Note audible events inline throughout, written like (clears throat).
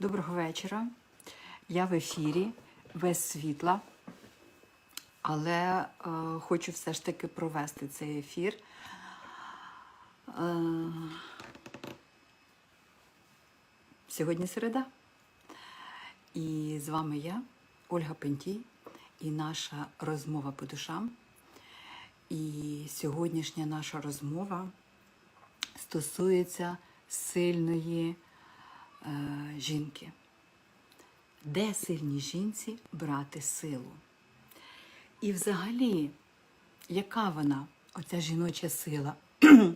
Доброго вечора. Я в ефірі без світла, але е, хочу все ж таки провести цей ефір. Е, сьогодні середа. І з вами я, Ольга Пентій, і наша розмова по душам. І сьогоднішня наша розмова стосується сильної жінки. Де сильній жінці брати силу? І взагалі, яка вона, оця жіноча сила? (clears throat)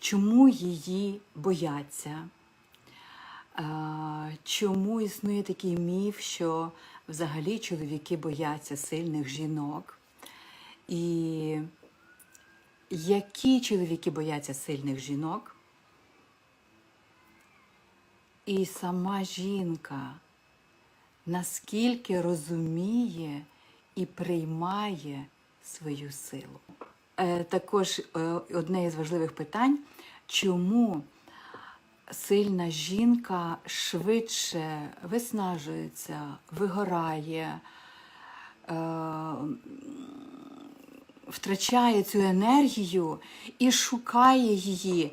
Чому її бояться? Е, Чому існує такий міф, що взагалі чоловіки бояться сильних жінок? І які чоловіки бояться сильних жінок? І сама жінка наскільки розуміє і приймає свою силу. Е, також е, одне із важливих питань, чому сильна жінка швидше виснажується, вигорає, е, втрачає цю енергію і шукає її,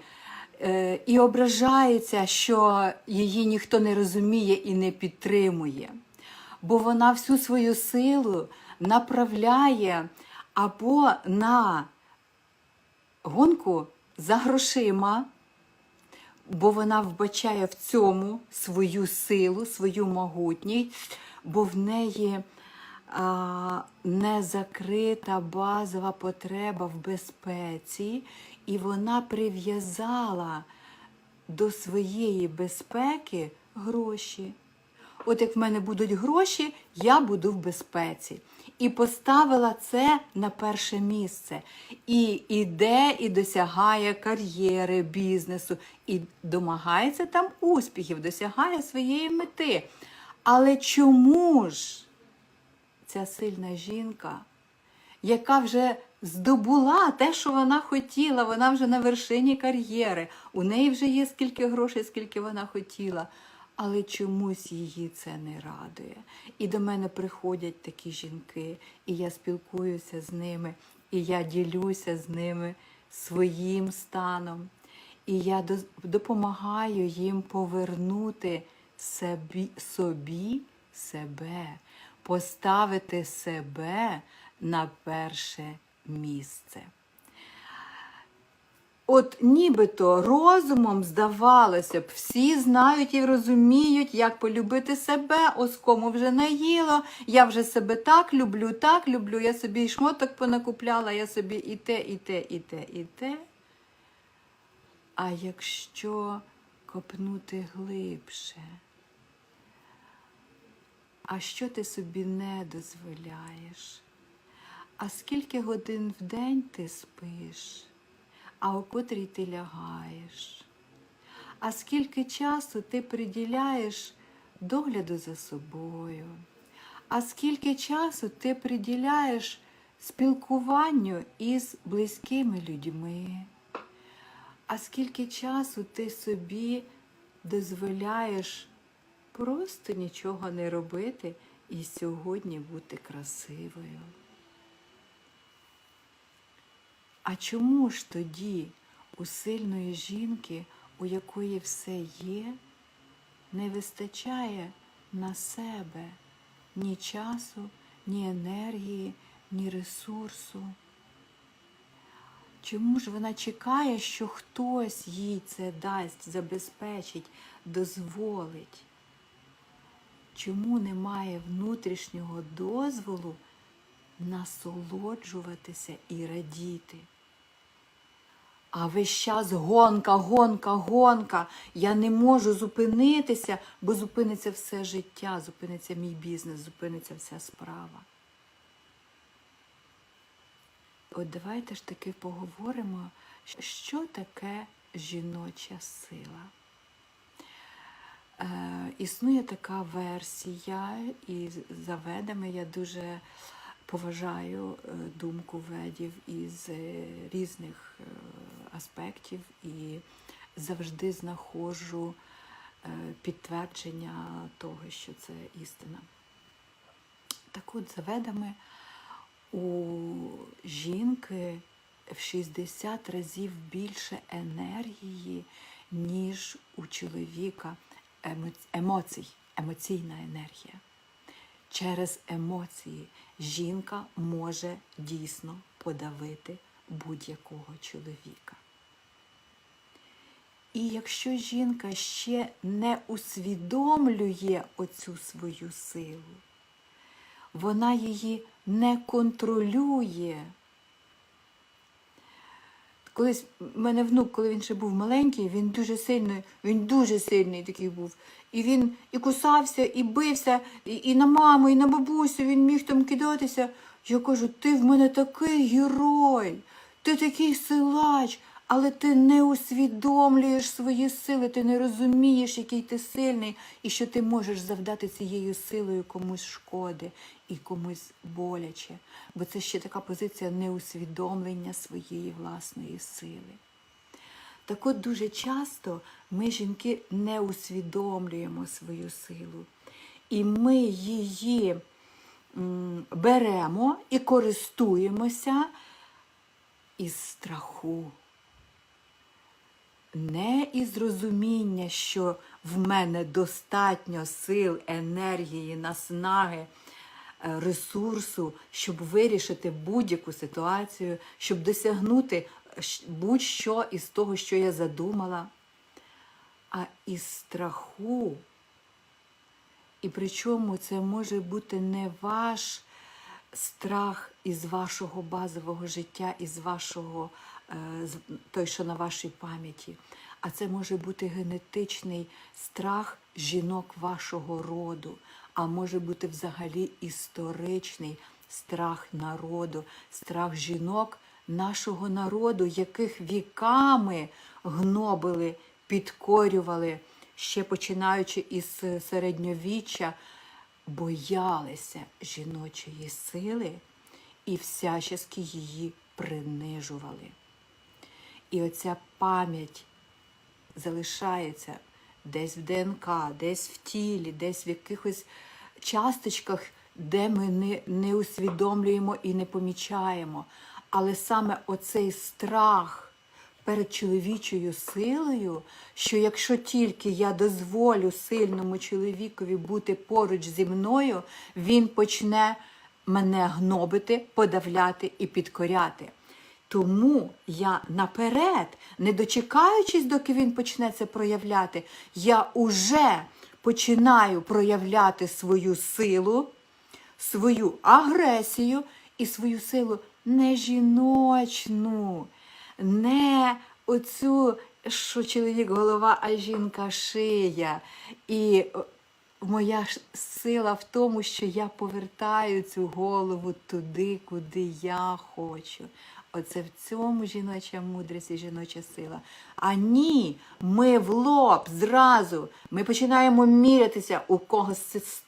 і ображається, що її ніхто не розуміє і не підтримує. Бо вона всю свою силу направляє або на гонку за грошима, бо вона вбачає в цьому свою силу, свою могутність, бо в неї а, не закрита базова потреба в безпеці, і вона прив'язала до своєї безпеки гроші. От як в мене будуть гроші, я буду в безпеці. І поставила це на перше місце. І іде і досягає кар'єри, бізнесу, і домагається там успіхів, досягає своєї мети. Але чому ж ця сильна жінка, яка вже здобула те, що вона хотіла, вона вже на вершині кар'єри, у неї вже є скільки грошей, скільки вона хотіла. Але чомусь її це не радує. І до мене приходять такі жінки, і я спілкуюся з ними, і я ділюся з ними своїм станом. І я допомагаю їм повернути собі, собі себе, поставити себе на перше місце. От нібито розумом здавалося б, всі знають і розуміють, як полюбити себе, ось кому вже наїло, я вже себе так люблю, так люблю, я собі і шмоток понакупляла, я собі і те, і те, і те, і те. А якщо копнути глибше, а що ти собі не дозволяєш? А скільки годин в день ти спиш? а о котрій ти лягаєш. А скільки часу ти приділяєш догляду за собою, а скільки часу ти приділяєш спілкуванню із близькими людьми, а скільки часу ти собі дозволяєш просто нічого не робити і сьогодні бути красивою. А чому ж тоді у сильної жінки, у якої все є, не вистачає на себе ні часу, ні енергії, ні ресурсу? Чому ж вона чекає, що хтось їй це дасть, забезпечить, дозволить? Чому немає внутрішнього дозволу насолоджуватися і радіти? А весь час гонка, гонка, гонка. Я не можу зупинитися, бо зупиниться все життя, зупиниться мій бізнес, зупиниться вся справа. От давайте ж таки поговоримо, що таке жіноча сила. Е, існує така версія, і за ведами я дуже поважаю е, думку ведів із е, різних е, аспектів і завжди знаходжу підтвердження того, що це істина. Так от, за ведами, у жінки в 60 разів більше енергії, ніж у чоловіка емоцій, емоційна енергія. Через емоції жінка може дійсно подавити будь-якого чоловіка. І якщо жінка ще не усвідомлює оцю свою силу, вона її не контролює. Колись в мене внук, коли він ще був маленький, він дуже сильний, він дуже сильний такий був. І він і кусався, і бився, і, і на маму, і на бабусю він міг там кидатися. Я кажу, ти в мене такий герой, ти такий силач, але ти не усвідомлюєш свої сили, ти не розумієш, який ти сильний, і що ти можеш завдати цією силою комусь шкоди і комусь боляче. Бо це ще така позиція неусвідомлення своєї власної сили. Так от дуже часто ми, жінки, не усвідомлюємо свою силу. І ми її беремо і користуємося із страху. Не із розуміння, що в мене достатньо сил, енергії, наснаги, е, ресурсу, щоб вирішити будь-яку ситуацію, щоб досягнути будь-що із того, що я задумала, а із страху. І причому це може бути не ваш страх із вашого базового життя, із вашого, той, що на вашій пам'яті, а це може бути генетичний страх жінок вашого роду, а може бути взагалі історичний страх народу, страх жінок нашого народу, яких віками гнобили, підкорювали, ще починаючи із середньовіччя, боялися жіночої сили і всячески її принижували. І оця пам'ять залишається десь в ДНК, десь в тілі, десь в якихось часточках, де ми не, не усвідомлюємо і не помічаємо. Але саме оцей страх перед чоловічою силою, що якщо тільки я дозволю сильному чоловікові бути поруч зі мною, він почне мене гнобити, подавляти і підкоряти. Тому я наперед, не дочекаючись, доки він почне це проявляти, я уже починаю проявляти свою силу, свою агресію і свою силу не жіночну, не оцю, що чоловік голова, а жінка шия. І моя сила в тому, що я повертаю цю голову туди, куди я хочу. Оце в цьому жіноча мудрість і жіноча сила. А ні, ми в лоб зразу. Ми починаємо мірятися, у кого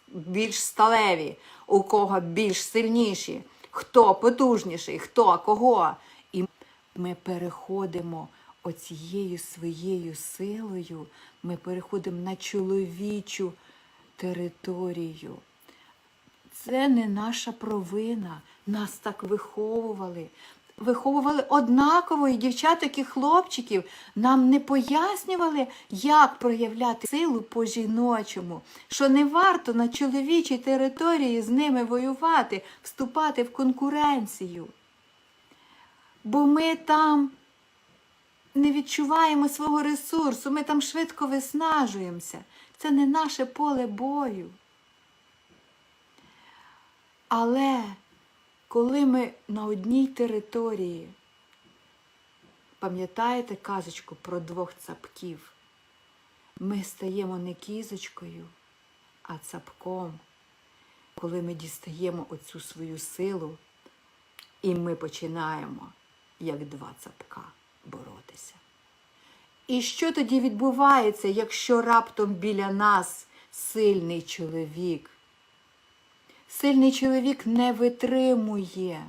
більш сталеві, у кого більш сильніші, хто потужніший, хто кого. І ми переходимо оцією своєю силою, ми переходимо на чоловічу територію. Це не наша провина. Нас так виховували. Виховували однаково і дівчаток, і хлопчиків. Нам не пояснювали, як проявляти силу по-жіночому, що не варто на чоловічій території з ними воювати, вступати в конкуренцію. Бо ми там не відчуваємо свого ресурсу, ми там швидко виснажуємося. Це не наше поле бою. Але коли ми на одній території, пам'ятаєте казочку про двох цапків, ми стаємо не кізочкою, а цапком, коли ми дістаємо оцю свою силу, і ми починаємо, як два цапка, боротися. І що тоді відбувається, якщо раптом біля нас сильний чоловік? Сильний чоловік не витримує.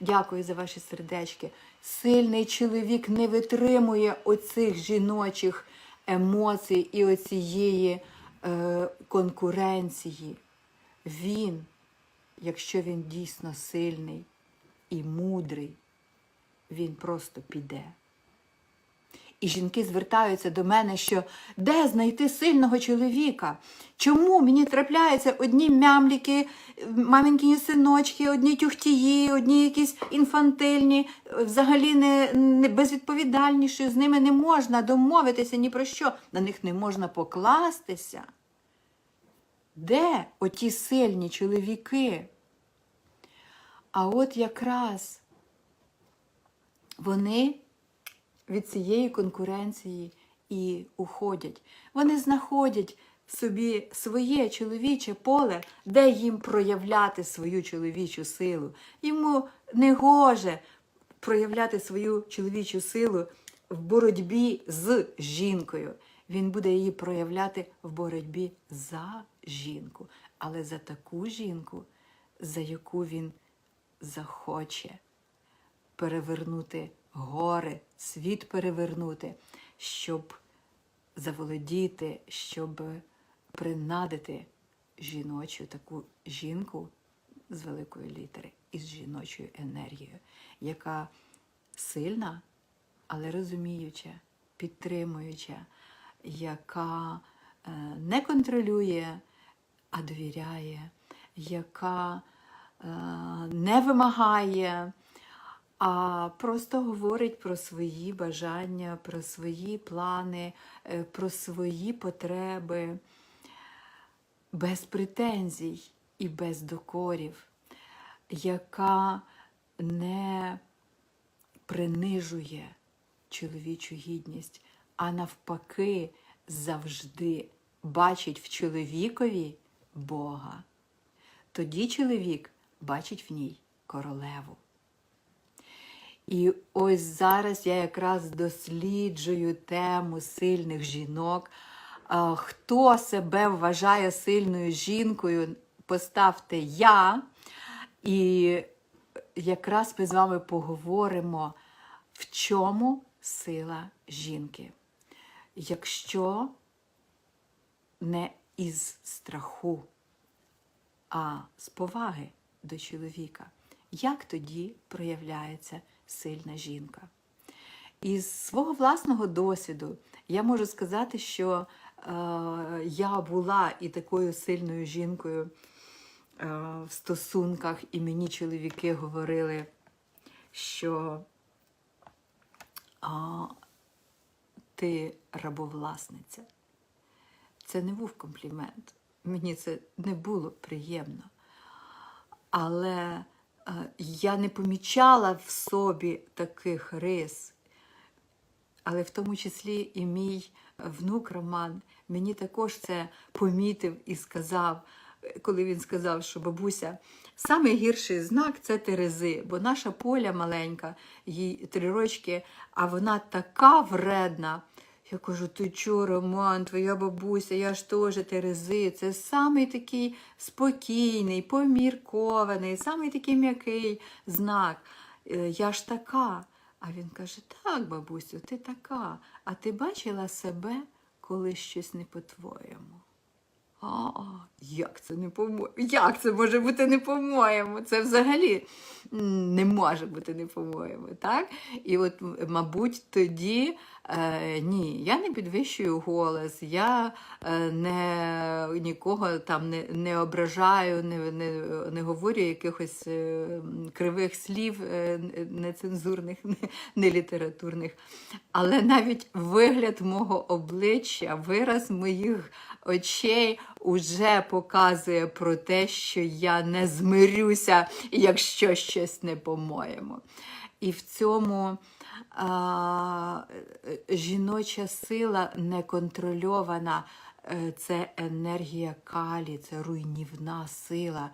Дякую за ваші сердечки. Сильний чоловік не витримує оцих жіночих емоцій і оцієї е, конкуренції. Він, якщо він дійсно сильний і мудрий, він просто піде. І жінки звертаються до мене, що де знайти сильного чоловіка? Чому мені трапляються одні мямліки, маменькіні синочки, одні тюхтії, одні якісь інфантильні, взагалі не, не безвідповідальніші, з ними не можна домовитися ні про що, на них не можна покластися. Де оті сильні чоловіки? А от якраз вони від цієї конкуренції і уходять. Вони знаходять собі своє чоловіче поле, де їм проявляти свою чоловічу силу. Йому не гоже проявляти свою чоловічу силу в боротьбі з жінкою. Він буде її проявляти в боротьбі за жінку, але за таку жінку, за яку він захоче перевернути гори, світ перевернути, щоб заволодіти, щоб принадити жіночу таку жінку з великої літери із жіночою енергією, яка сильна, але розуміюча, підтримуюча, яка е, не контролює, а довіряє, яка е, не вимагає, а просто говорить про свої бажання, про свої плани, е, про свої потреби без претензій і без докорів, яка не принижує чоловічу гідність, а навпаки, завжди бачить в чоловікові Бога. Тоді чоловік бачить в ній королеву. І ось зараз я якраз досліджую тему сильних жінок. Хто себе вважає сильною жінкою, поставте я. І якраз ми з вами поговоримо, в чому сила жінки. Якщо не із страху, а з поваги до чоловіка, як тоді проявляється сильна жінка? Із свого власного досвіду я можу сказати, що е, я була і такою сильною жінкою е, в стосунках, і мені чоловіки говорили, що а, ти рабовласниця. Це не був комплімент. Мені це не було приємно. Але е, я не помічала в собі таких рис. Але в тому числі і мій внук Роман мені також це помітив і сказав, коли він сказав, що бабуся, самий гірший знак це Терези, бо наша поля маленька, їй три рочки, а вона така вредна. Я кажу, ти чо, Роман, твоя бабуся, я ж теж Терези. Це самий такий спокійний, поміркований, самий такий м'який знак. Е, Я ж така. А він каже: так, бабусю, ти така. А ти бачила себе, коли щось не по-твоєму? А, як це не по-моєму? Як це може бути не по-моєму? Це взагалі не може бути не по-моєму. так? І от, мабуть, тоді е, ні, я не підвищую голос, я е, не, нікого там не, не ображаю, не, не, не говорю якихось е, кривих слів е, нецензурних, не- нелітературних. Але навіть вигляд мого обличчя, вираз моїх очей уже показує про те, що я не змирюся, якщо щось не по-моєму. І в цьому а, жіноча сила неконтрольована, е, це енергія калі, це руйнівна сила.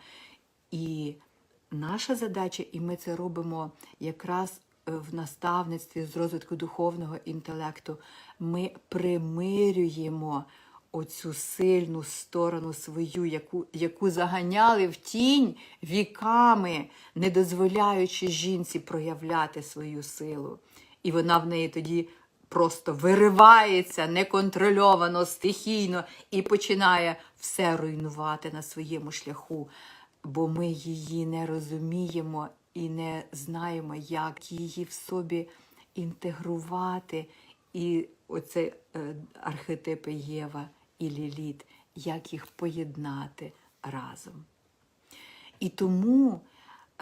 І наша задача, і ми це робимо якраз е, в наставництві з розвитку духовного інтелекту, ми примирюємо оцю сильну сторону свою, яку, яку заганяли в тінь віками, не дозволяючи жінці проявляти свою силу. І вона в неї тоді просто виривається неконтрольовано, стихійно і починає все руйнувати на своєму шляху, бо ми її не розуміємо і не знаємо, як її в собі інтегрувати. І оце е, архетипи Єва і Ліліт, як їх поєднати разом. І тому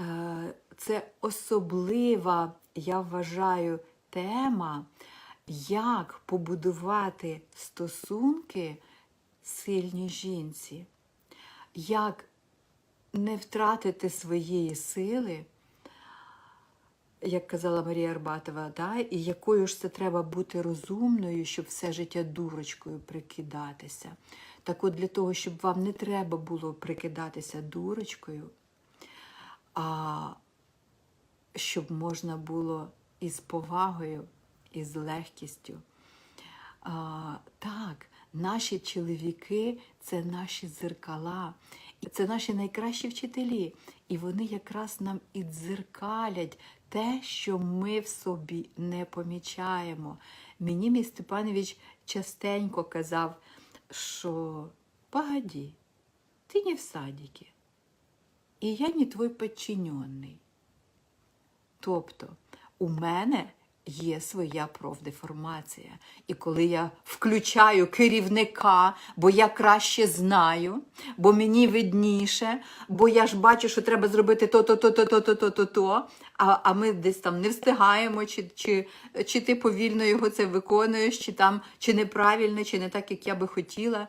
е, це особлива, я вважаю, тема, як побудувати стосунки сильній жінці, як не втратити своєї сили, як казала Марія Арбатова, да? і якою ж це треба бути розумною, щоб все життя дурочкою прикидатися. Так от для того, щоб вам не треба було прикидатися дурочкою, а щоб можна було із повагою, із легкістю. А, так, наші чоловіки це наші дзеркала, і це наші найкращі вчителі. І вони якраз нам і дзеркалять те, що ми в собі не помічаємо. Мені мій Степанович частенько казав, що погоди, ти не в садіки, і я не твій підчинений. Тобто у мене є своя профдеформація. І коли я включаю керівника, бо я краще знаю, бо мені видніше, бо я ж бачу, що треба зробити то-то, то-то, то-то, то-то, то, а, а ми десь там не встигаємо, чи, чи, чи ти повільно його це виконуєш, чи там чи неправильно, чи не так, як я би хотіла.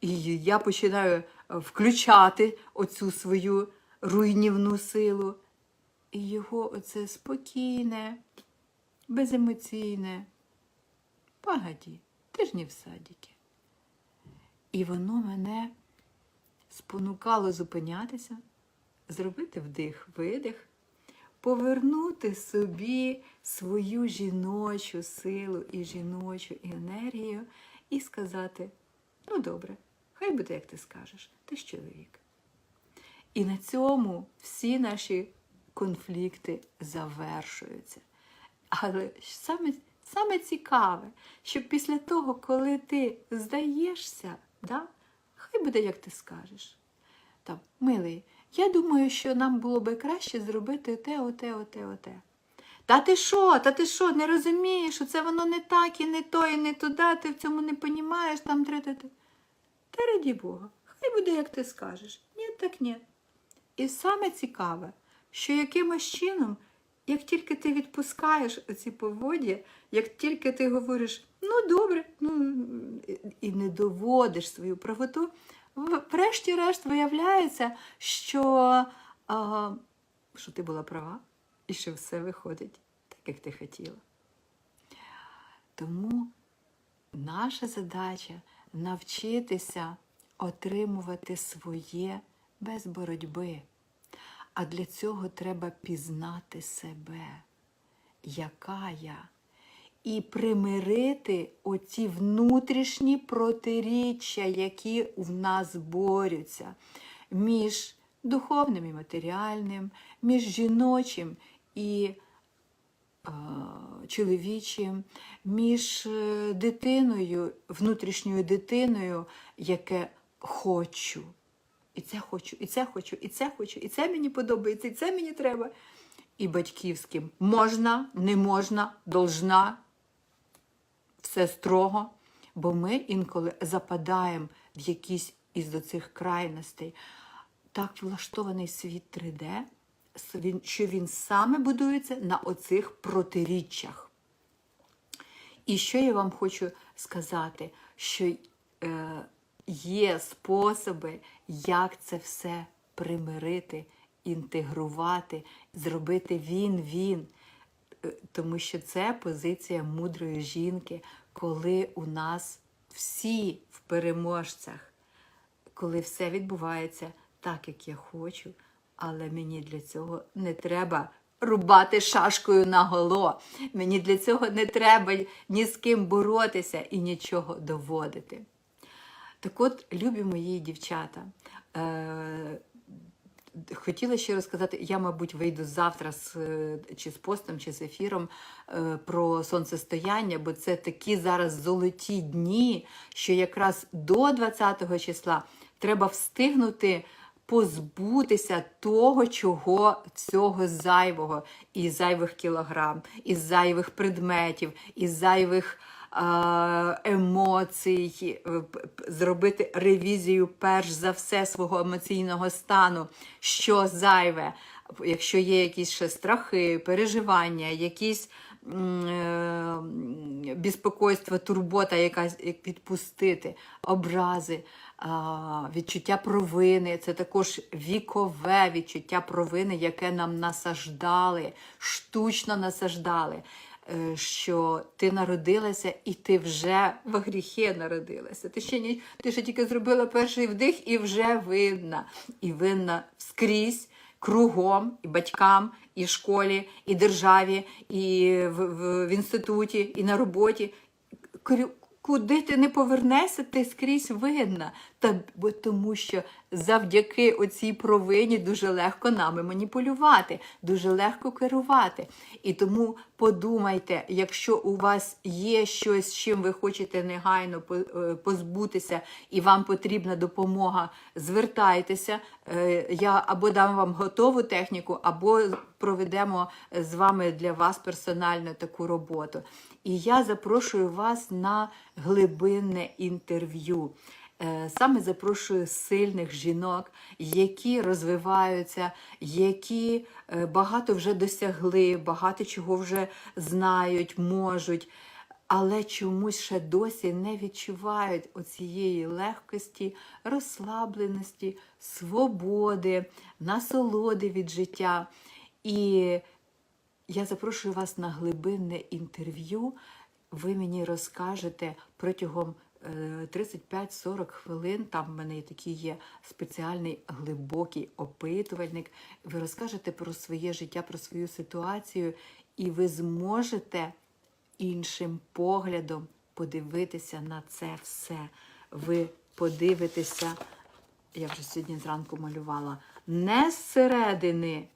І я починаю е, включати оцю свою руйнівну силу. І його оце спокійне, беземоційне. Погоді, ти ж не в садіки. І воно мене спонукало зупинятися, зробити вдих-видих, повернути собі свою жіночу силу і жіночу енергію і сказати: ну добре, хай буде, як ти скажеш, ти ж чоловік. І на цьому всі наші конфлікти завершуються. Але саме, саме цікаве, що після того, коли ти здаєшся, да, хай буде, як ти скажеш. Там, милий, я думаю, що нам було би краще зробити те, оте, оте, оте. Та ти що, та ти що, не розумієш, що це воно не так, і не то, і не туди, ти в цьому не понімаєш, там тре-те. Та раді Бога, хай буде, як ти скажеш. Ні, так ні. І саме цікаве, що якимось чином, як тільки ти відпускаєш ці поводі, як тільки ти говориш, ну добре, ну і не доводиш свою правоту, врешті-решт виявляється, що, а, що ти була права і що все виходить так, як ти хотіла. Тому наша задача навчитися отримувати своє без боротьби. А для цього треба пізнати себе, яка я, і примирити оці внутрішні протиріччя, які в нас борються між духовним і матеріальним, між жіночим і е, чоловічим, між е, дитиною, внутрішньою дитиною, яке хочу. І це хочу, і це хочу, і це хочу, і це мені подобається, і це мені треба. І батьківським можна, не можна, должна, все строго. Бо ми інколи западаємо в якісь із до цих крайностей. Так влаштований світ 3D, що він саме будується на оцих протиріччях. І що я вам хочу сказати, що е, є способи, як це все примирити, інтегрувати, зробити він-він. Е, Тому що це позиція мудрої жінки, коли у нас всі в переможцях, коли все відбувається так, як я хочу, але мені для цього не треба рубати шашкою на голо. Мені для цього не треба ні з ким боротися і нічого доводити. Так от, любі мої дівчата, е, хотіла ще розказати, я, мабуть, вийду завтра з, е, чи з постом, чи з ефіром е, про сонцестояння, бо це такі зараз золоті дні, що якраз до 20 числа треба встигнути позбутися того, чого цього зайвого, і зайвих кілограм, і зайвих предметів, і зайвих емоцій, е, зробити ревізію перш за все свого емоційного стану, що зайве, якщо є якісь ще страхи, переживання, якісь е, безпокойство, турбота, якась відпустити, образи, відчуття провини, це також вікове відчуття провини, яке нам насаждали, штучно насаждали. Е, Що ти народилася і ти вже в гріхи народилася. Ти ще ні, ти ще тільки зробила перший вдих і вже винна. І винна скрізь, кругом, і батькам, і школі, і державі, і в, в, в інституті, і на роботі. Куди ти не повернешся, ти скрізь винна. Та бо тому, що завдяки оцій провині дуже легко нами маніпулювати, дуже легко керувати. І тому подумайте, якщо у вас є щось, чим ви хочете негайно е, позбутися, і вам потрібна допомога, звертайтеся. Е, Я або дам вам готову техніку, або проведемо з вами для вас персонально таку роботу. І я запрошую вас на глибинне інтерв'ю. Е, Саме запрошую сильних жінок, які розвиваються, які е, багато вже досягли, багато чого вже знають, можуть, але чомусь ще досі не відчувають оцієї легкості, розслабленості, свободи, насолоди від життя. І я запрошую вас на глибинне інтерв'ю. Ви мені розкажете протягом 35-40 хвилин. Там в мене такий є спеціальний глибокий опитувальник. Ви розкажете про своє життя, про свою ситуацію, і ви зможете іншим поглядом подивитися на це все. Ви подивитеся, я вже сьогодні зранку малювала, не зсередини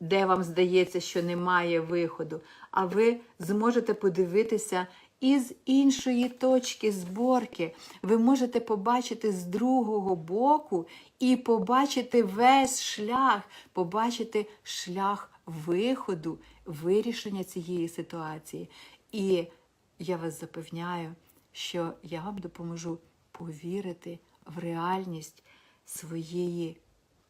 де вам здається, що немає виходу, а ви зможете подивитися із іншої точки зборки. Ви можете побачити з другого боку і побачити весь шлях, побачити шлях виходу, вирішення цієї ситуації. І я вас запевняю, що я вам допоможу повірити в реальність своєї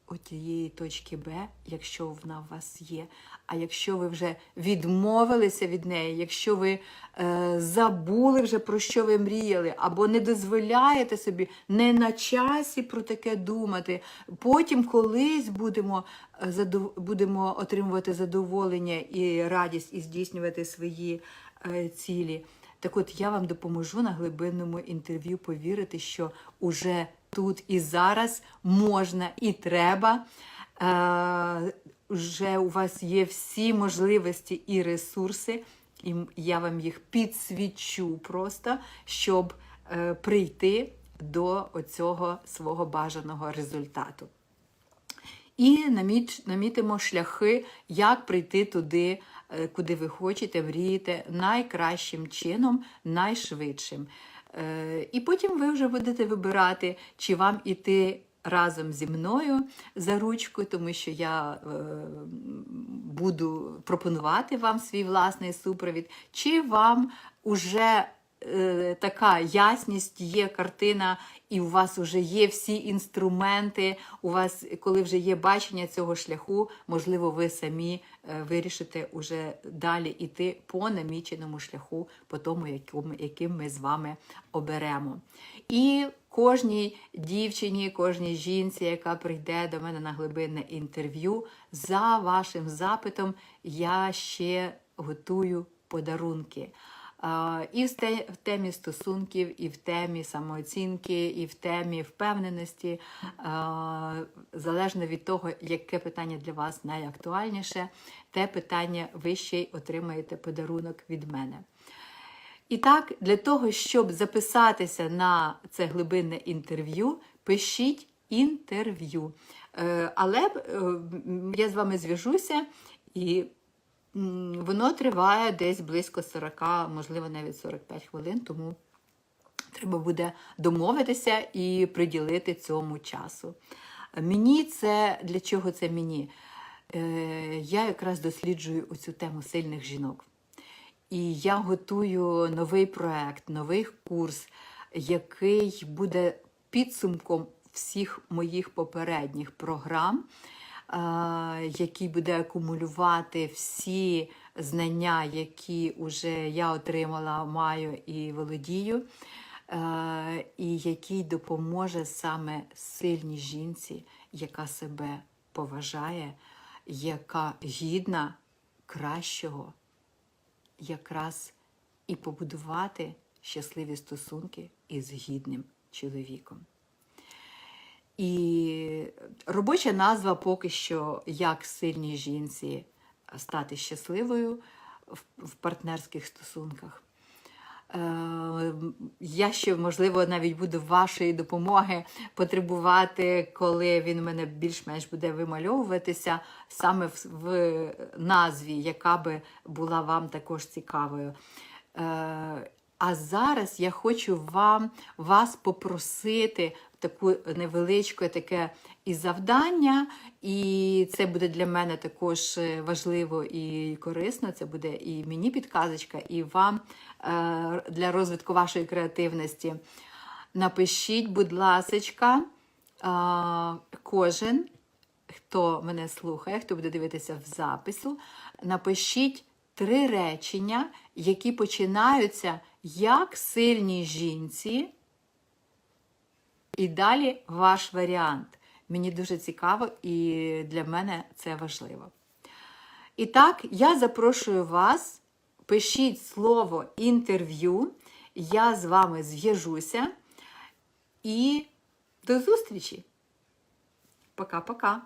отієї точки Б, якщо вона у вас є. А якщо ви вже відмовилися від неї, якщо ви е, забули вже про що ви мріяли, або не дозволяєте собі не на часі про таке думати, потім колись будемо, е, задов... будемо отримувати задоволення і радість і здійснювати свої е, цілі. Так от я вам допоможу на глибинному інтерв'ю повірити, що уже тут і зараз можна і треба. Е, вже у вас є всі можливості і ресурси, і я вам їх підсвічу просто, щоб е, прийти до оцього свого бажаного результату. І намітимо шляхи, як прийти туди, е, куди ви хочете, мрієте, найкращим чином, найшвидшим. Е, І потім ви вже будете вибирати, чи вам іти разом зі мною за ручку, тому що я е, буду пропонувати вам свій власний супровід, чи вам уже така ясність, є картина, і у вас вже є всі інструменти. У вас, коли вже є бачення цього шляху, можливо, ви самі е, вирішите уже далі йти по наміченому шляху, по тому, яким ми з вами оберемо. І кожній дівчині, кожній жінці, яка прийде до мене на глибинне інтерв'ю, за вашим запитом я ще готую подарунки. І в темі стосунків, і в темі самооцінки, і в темі впевненості, залежно від того, яке питання для вас найактуальніше, те питання ви ще й отримаєте подарунок від мене. І так, для того, щоб записатися на це глибинне інтерв'ю, пишіть інтерв'ю. Е, Але е, я з вами зв'яжуся і воно триває десь близько 40, можливо, навіть 45 хвилин, тому треба буде домовитися і приділити цьому часу. Мені це для чого це мені? Е, Я якраз досліджую оцю тему сильних жінок. І я готую новий проект, новий курс, який буде підсумком всіх моїх попередніх програм, який буде акумулювати всі знання, які вже я отримала, маю і володію, е, і який допоможе саме сильній жінці, яка себе поважає, яка гідна кращого якраз і побудувати щасливі стосунки із гідним чоловіком. І робоча назва поки що як сильній жінці стати щасливою в, партнерських стосунках. Е, Я ще, можливо, навіть буду вашої допомоги потребувати, коли він мене більш-менш буде вимальовуватися саме в, в назві, яка би була вам також цікавою. А зараз я хочу вам, вас попросити таку невеличке таке і завдання, і це буде для мене також е, важливо і корисно. Це буде і мені підказочка, і вам е, для розвитку вашої креативності. Напишіть, будь ласочка, е, кожен, хто мене слухає, хто буде дивитися в запису, напишіть три речення, які починаються як сильній жінці. І далі ваш варіант. Мені дуже цікаво і для мене це важливо. І так, я запрошую вас, пишіть слово інтерв'ю, я з вами зв'яжуся і до зустрічі. Пока-пока.